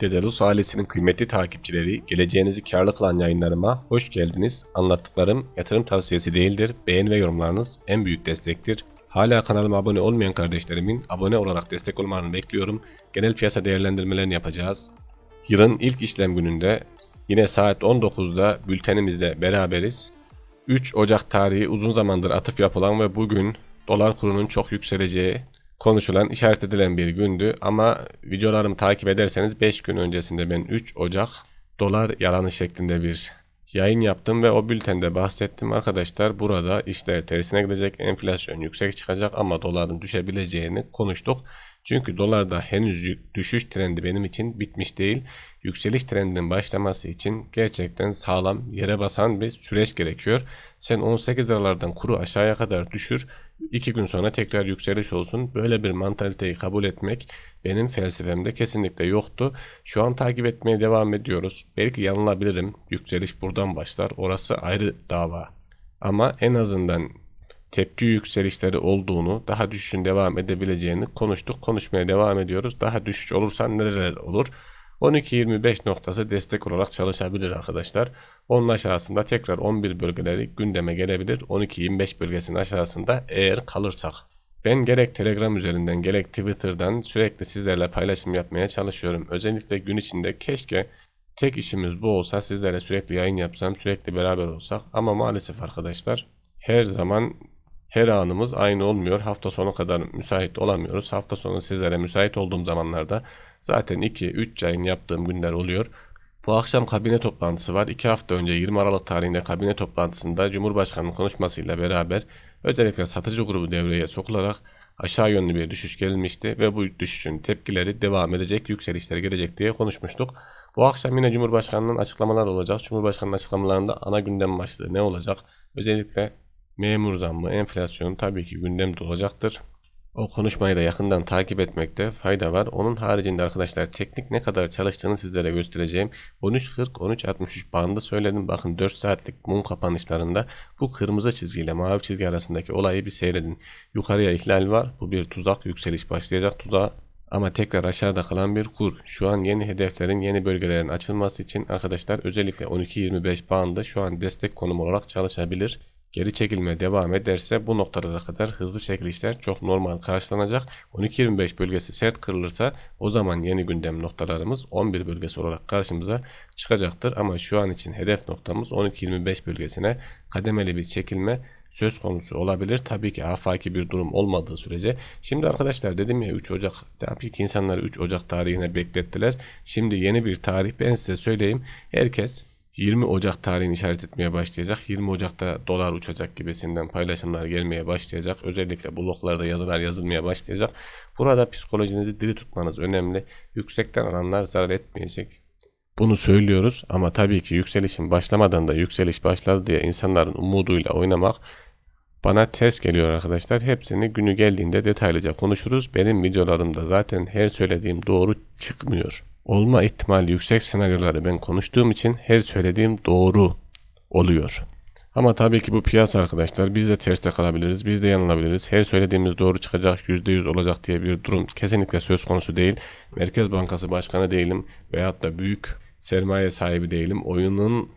Dedalus ailesinin kıymetli takipçileri, geleceğinizi karlı kılan yayınlarıma hoş geldiniz. Anlattıklarım yatırım tavsiyesi değildir. Beğeni ve yorumlarınız en büyük destektir. Hala kanalıma abone olmayan kardeşlerimin abone olarak destek olmalarını bekliyorum. Genel piyasa değerlendirmelerini yapacağız. Yılın ilk işlem gününde yine saat 19'da bültenimizle beraberiz. 3 Ocak tarihi uzun zamandır atıf yapılan ve bugün dolar kurunun çok yükseleceği konuşulan, işaret edilen bir gündü. Ama videolarımı takip ederseniz 5 gün öncesinde ben 3 Ocak dolar yalanı şeklinde bir yayın yaptım ve o bültende bahsettim. Arkadaşlar burada işler tersine gidecek, enflasyon yüksek çıkacak ama doların düşebileceğini konuştuk. Çünkü dolarda henüz düşüş trendi benim için bitmiş değil. Yükseliş trendinin başlaması için gerçekten sağlam yere basan bir süreç gerekiyor. Sen 18 liralardan kuru aşağıya kadar düşür. 2 gün sonra tekrar yükseliş olsun. Böyle bir mantaliteyi kabul etmek benim felsefemde kesinlikle yoktu. Şu an takip etmeye devam ediyoruz. Belki yanılabilirim. Yükseliş buradan başlar. Orası ayrı dava. Ama en azından tepki yükselişleri olduğunu, daha düşüşün devam edebileceğini konuştuk. Konuşmaya devam ediyoruz. Daha düşüş olursa neler olur? 12-25 noktası destek olarak çalışabilir arkadaşlar. Onun aşağısında tekrar 11 bölgeleri gündeme gelebilir. 12-25 bölgesinin aşağısında eğer kalırsak. Ben gerek Telegram üzerinden gerek Twitter'dan sürekli sizlerle paylaşım yapmaya çalışıyorum. Özellikle gün içinde keşke tek işimiz bu olsa sizlerle sürekli yayın yapsam sürekli beraber olsak. Ama maalesef arkadaşlar her zaman her anımız aynı olmuyor. Hafta sonu kadar müsait olamıyoruz. Hafta sonu sizlere müsait olduğum zamanlarda zaten 2-3 yayın yaptığım günler oluyor. Bu akşam kabine toplantısı var. 2 hafta önce 20 Aralık tarihinde kabine toplantısında Cumhurbaşkanı'nın konuşmasıyla beraber özellikle satıcı grubu devreye sokularak aşağı yönlü bir düşüş gelmişti ve bu düşüşün tepkileri devam edecek, yükselişler gelecek diye konuşmuştuk. Bu akşam yine Cumhurbaşkanı'nın açıklamalar olacak. Cumhurbaşkanı'nın açıklamalarında ana gündem başlığı ne olacak? Özellikle memur zammı, enflasyon tabii ki gündemde olacaktır. O konuşmayı da yakından takip etmekte fayda var. Onun haricinde arkadaşlar teknik ne kadar çalıştığını sizlere göstereceğim. 13.40-13.63 bandı söyledim. Bakın 4 saatlik mum kapanışlarında bu kırmızı çizgiyle mavi çizgi arasındaki olayı bir seyredin. Yukarıya ihlal var. Bu bir tuzak. Yükseliş başlayacak tuzağa. Ama tekrar aşağıda kalan bir kur. Şu an yeni hedeflerin, yeni bölgelerin açılması için arkadaşlar özellikle 12.25 bandı şu an destek konum olarak çalışabilir geri çekilme devam ederse bu noktalara kadar hızlı çekilişler çok normal karşılanacak. 12-25 bölgesi sert kırılırsa o zaman yeni gündem noktalarımız 11 bölgesi olarak karşımıza çıkacaktır. Ama şu an için hedef noktamız 12-25 bölgesine kademeli bir çekilme söz konusu olabilir. Tabii ki afaki bir durum olmadığı sürece. Şimdi arkadaşlar dedim ya 3 Ocak tabii ki insanları 3 Ocak tarihine beklettiler. Şimdi yeni bir tarih ben size söyleyeyim. Herkes 20 Ocak tarihini işaret etmeye başlayacak. 20 Ocak'ta dolar uçacak gibisinden paylaşımlar gelmeye başlayacak. Özellikle bloklarda yazılar yazılmaya başlayacak. Burada psikolojinizi diri tutmanız önemli. Yüksekten alanlar zarar etmeyecek. Bunu söylüyoruz ama tabii ki yükselişin başlamadan da yükseliş başladı diye insanların umuduyla oynamak bana ters geliyor arkadaşlar. Hepsini günü geldiğinde detaylıca konuşuruz. Benim videolarımda zaten her söylediğim doğru çıkmıyor olma ihtimali yüksek senaryoları ben konuştuğum için her söylediğim doğru oluyor. Ama tabii ki bu piyasa arkadaşlar biz de terste kalabiliriz, biz de yanılabiliriz. Her söylediğimiz doğru çıkacak, %100 olacak diye bir durum kesinlikle söz konusu değil. Merkez Bankası Başkanı değilim veyahut da büyük sermaye sahibi değilim. Oyunun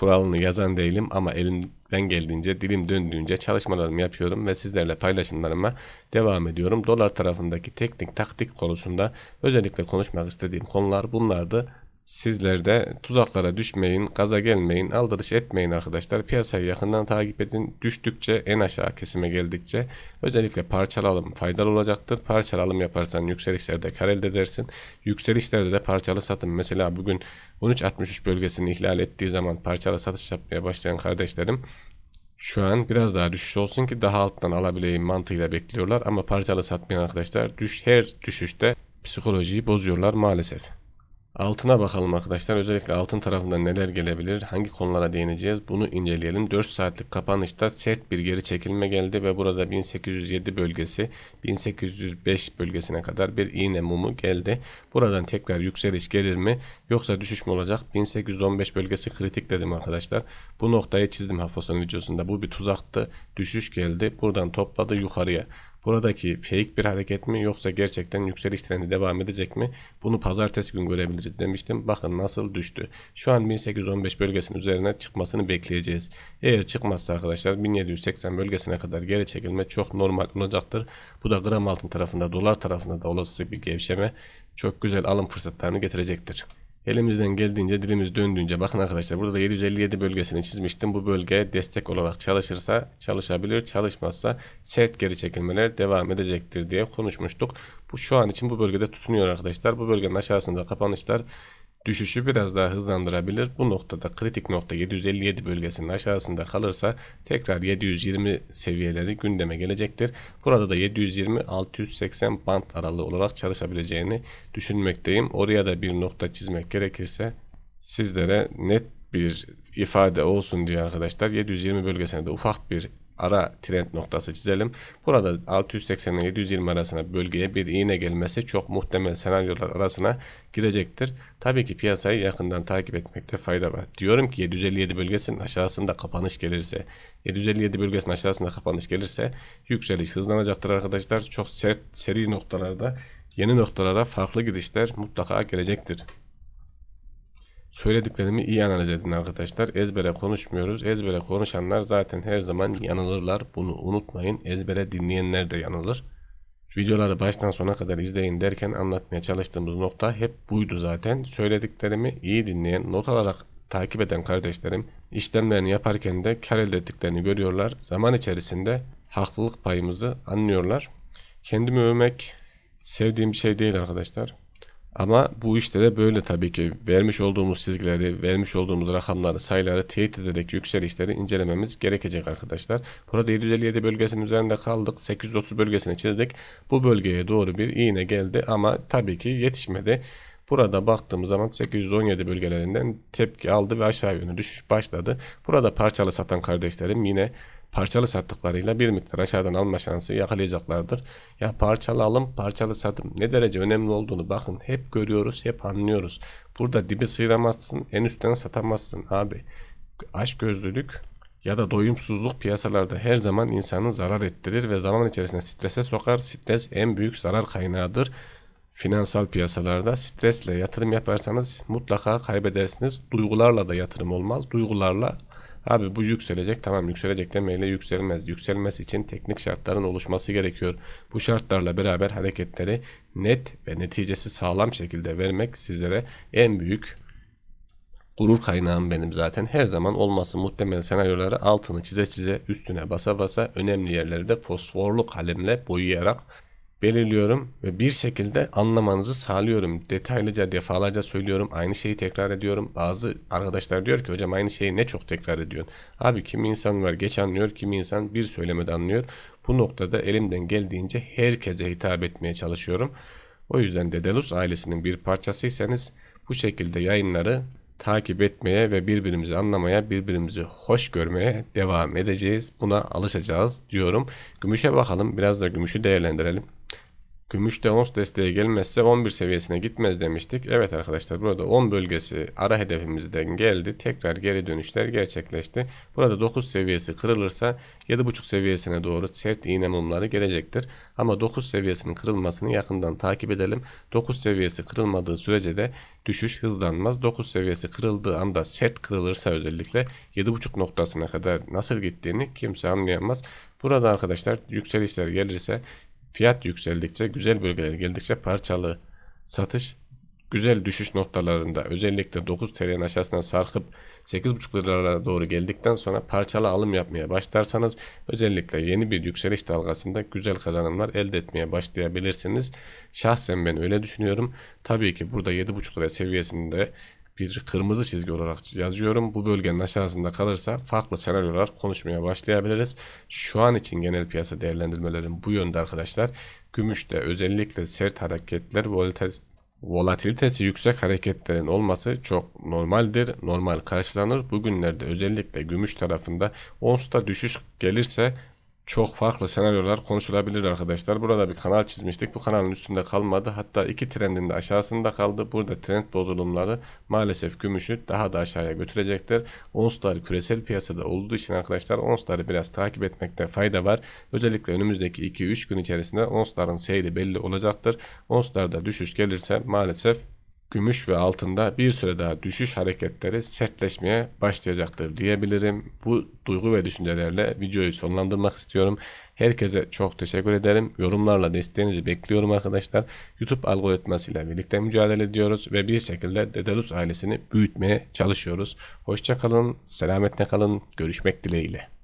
kuralını yazan değilim ama elimden geldiğince dilim döndüğünce çalışmalarımı yapıyorum ve sizlerle paylaşımlarıma devam ediyorum. Dolar tarafındaki teknik taktik konusunda özellikle konuşmak istediğim konular bunlardı. Sizler de tuzaklara düşmeyin, gaza gelmeyin, aldırış etmeyin arkadaşlar. Piyasayı yakından takip edin. Düştükçe en aşağı kesime geldikçe özellikle parçalı alım faydalı olacaktır. Parçalı alım yaparsan yükselişlerde kar elde edersin. Yükselişlerde de parçalı satım. Mesela bugün 13.63 bölgesini ihlal ettiği zaman parçalı satış yapmaya başlayan kardeşlerim şu an biraz daha düşüş olsun ki daha alttan alabileyim mantığıyla bekliyorlar. Ama parçalı satmayan arkadaşlar düş, her düşüşte psikolojiyi bozuyorlar maalesef. Altına bakalım arkadaşlar. Özellikle altın tarafında neler gelebilir, hangi konulara değineceğiz bunu inceleyelim. 4 saatlik kapanışta sert bir geri çekilme geldi ve burada 1807 bölgesi 1805 bölgesine kadar bir iğne mumu geldi. Buradan tekrar yükseliş gelir mi? Yoksa düşüş mü olacak? 1815 bölgesi kritik dedim arkadaşlar. Bu noktayı çizdim hafta sonu videosunda. Bu bir tuzaktı. Düşüş geldi. Buradan topladı yukarıya. Buradaki fake bir hareket mi yoksa gerçekten yükseliş trendi devam edecek mi? Bunu pazartesi gün görebiliriz demiştim. Bakın nasıl düştü. Şu an 1815 bölgesinin üzerine çıkmasını bekleyeceğiz. Eğer çıkmazsa arkadaşlar 1780 bölgesine kadar geri çekilme çok normal olacaktır. Bu da gram altın tarafında dolar tarafında da olası bir gevşeme çok güzel alım fırsatlarını getirecektir. Elimizden geldiğince dilimiz döndüğünce bakın arkadaşlar burada da 757 bölgesini çizmiştim. Bu bölge destek olarak çalışırsa çalışabilir çalışmazsa sert geri çekilmeler devam edecektir diye konuşmuştuk. Bu şu an için bu bölgede tutunuyor arkadaşlar. Bu bölgenin aşağısında kapanışlar düşüşü biraz daha hızlandırabilir. Bu noktada kritik nokta 757 bölgesinin aşağısında kalırsa tekrar 720 seviyeleri gündeme gelecektir. Burada da 720-680 band aralığı olarak çalışabileceğini düşünmekteyim. Oraya da bir nokta çizmek gerekirse sizlere net bir ifade olsun diye arkadaşlar 720 bölgesine de ufak bir ara trend noktası çizelim. Burada 680 ile 720 arasına bölgeye bir iğne gelmesi çok muhtemel senaryolar arasına girecektir. Tabii ki piyasayı yakından takip etmekte fayda var. Diyorum ki 757 bölgesinin aşağısında kapanış gelirse 757 bölgesinin aşağısında kapanış gelirse yükseliş hızlanacaktır arkadaşlar. Çok sert seri noktalarda yeni noktalara farklı gidişler mutlaka gelecektir. Söylediklerimi iyi analiz edin arkadaşlar. Ezbere konuşmuyoruz. Ezbere konuşanlar zaten her zaman yanılırlar. Bunu unutmayın. Ezbere dinleyenler de yanılır. Videoları baştan sona kadar izleyin derken anlatmaya çalıştığımız nokta hep buydu zaten. Söylediklerimi iyi dinleyen, not alarak takip eden kardeşlerim işlemlerini yaparken de kar elde ettiklerini görüyorlar. Zaman içerisinde haklılık payımızı anlıyorlar. Kendimi övmek sevdiğim bir şey değil arkadaşlar. Ama bu işte de böyle tabii ki vermiş olduğumuz çizgileri, vermiş olduğumuz rakamları, sayıları teyit ederek yükselişleri incelememiz gerekecek arkadaşlar. Burada 757 bölgesinin üzerinde kaldık. 830 bölgesini çizdik. Bu bölgeye doğru bir iğne geldi ama tabii ki yetişmedi. Burada baktığımız zaman 817 bölgelerinden tepki aldı ve aşağı yönlü düşüş başladı. Burada parçalı satan kardeşlerim yine parçalı sattıklarıyla bir miktar aşağıdan alma şansı yakalayacaklardır. Ya parçalı alım, parçalı satım ne derece önemli olduğunu bakın hep görüyoruz, hep anlıyoruz. Burada dibi sıyıramazsın, en üstten satamazsın abi. Aç gözlülük ya da doyumsuzluk piyasalarda her zaman insanı zarar ettirir ve zaman içerisinde strese sokar. Stres en büyük zarar kaynağıdır. Finansal piyasalarda stresle yatırım yaparsanız mutlaka kaybedersiniz. Duygularla da yatırım olmaz. Duygularla Abi bu yükselecek tamam yükselecek demeyle yükselmez. Yükselmesi için teknik şartların oluşması gerekiyor. Bu şartlarla beraber hareketleri net ve neticesi sağlam şekilde vermek sizlere en büyük gurur kaynağım benim zaten. Her zaman olması muhtemel senaryoları altını çize çize üstüne basa basa önemli yerleri de fosforlu kalemle boyayarak belirliyorum ve bir şekilde anlamanızı sağlıyorum. Detaylıca defalarca söylüyorum. Aynı şeyi tekrar ediyorum. Bazı arkadaşlar diyor ki hocam aynı şeyi ne çok tekrar ediyorsun. Abi kimi insan var geç anlıyor, kimi insan bir söylemede anlıyor. Bu noktada elimden geldiğince herkese hitap etmeye çalışıyorum. O yüzden Dedelus ailesinin bir parçasıysanız bu şekilde yayınları takip etmeye ve birbirimizi anlamaya, birbirimizi hoş görmeye devam edeceğiz. Buna alışacağız diyorum. Gümüşe bakalım. Biraz da gümüşü değerlendirelim. Gümüşte ons desteği gelmezse 11 seviyesine gitmez demiştik. Evet arkadaşlar burada 10 bölgesi ara hedefimizden geldi. Tekrar geri dönüşler gerçekleşti. Burada 9 seviyesi kırılırsa 7.5 seviyesine doğru sert iğne mumları gelecektir. Ama 9 seviyesinin kırılmasını yakından takip edelim. 9 seviyesi kırılmadığı sürece de düşüş hızlanmaz. 9 seviyesi kırıldığı anda sert kırılırsa özellikle 7.5 noktasına kadar nasıl gittiğini kimse anlayamaz. Burada arkadaşlar yükselişler gelirse Fiyat yükseldikçe, güzel bölgelere geldikçe parçalı satış güzel düşüş noktalarında özellikle 9 TL'nin aşağısına sarkıp 8,5 liralara doğru geldikten sonra parçalı alım yapmaya başlarsanız özellikle yeni bir yükseliş dalgasında güzel kazanımlar elde etmeye başlayabilirsiniz. Şahsen ben öyle düşünüyorum. Tabii ki burada 7,5 lira seviyesinde bir kırmızı çizgi olarak yazıyorum. Bu bölgenin aşağısında kalırsa farklı senaryolar konuşmaya başlayabiliriz. Şu an için genel piyasa değerlendirmelerim bu yönde arkadaşlar. Gümüşte özellikle sert hareketler, volatilitesi yüksek hareketlerin olması çok normaldir. Normal karşılanır. Bugünlerde özellikle gümüş tarafında onsta düşüş gelirse çok farklı senaryolar konuşulabilir arkadaşlar. Burada bir kanal çizmiştik. Bu kanalın üstünde kalmadı. Hatta iki trendin de aşağısında kaldı. Burada trend bozulumları maalesef gümüşü daha da aşağıya götürecektir. Onslar küresel piyasada olduğu için arkadaşlar onsları biraz takip etmekte fayda var. Özellikle önümüzdeki 2-3 gün içerisinde onsların seyri belli olacaktır. Onslarda düşüş gelirse maalesef gümüş ve altında bir süre daha düşüş hareketleri sertleşmeye başlayacaktır diyebilirim. Bu duygu ve düşüncelerle videoyu sonlandırmak istiyorum. Herkese çok teşekkür ederim. Yorumlarla desteğinizi bekliyorum arkadaşlar. YouTube algoritmasıyla birlikte mücadele ediyoruz ve bir şekilde Dedalus ailesini büyütmeye çalışıyoruz. Hoşçakalın, selametle kalın, görüşmek dileğiyle.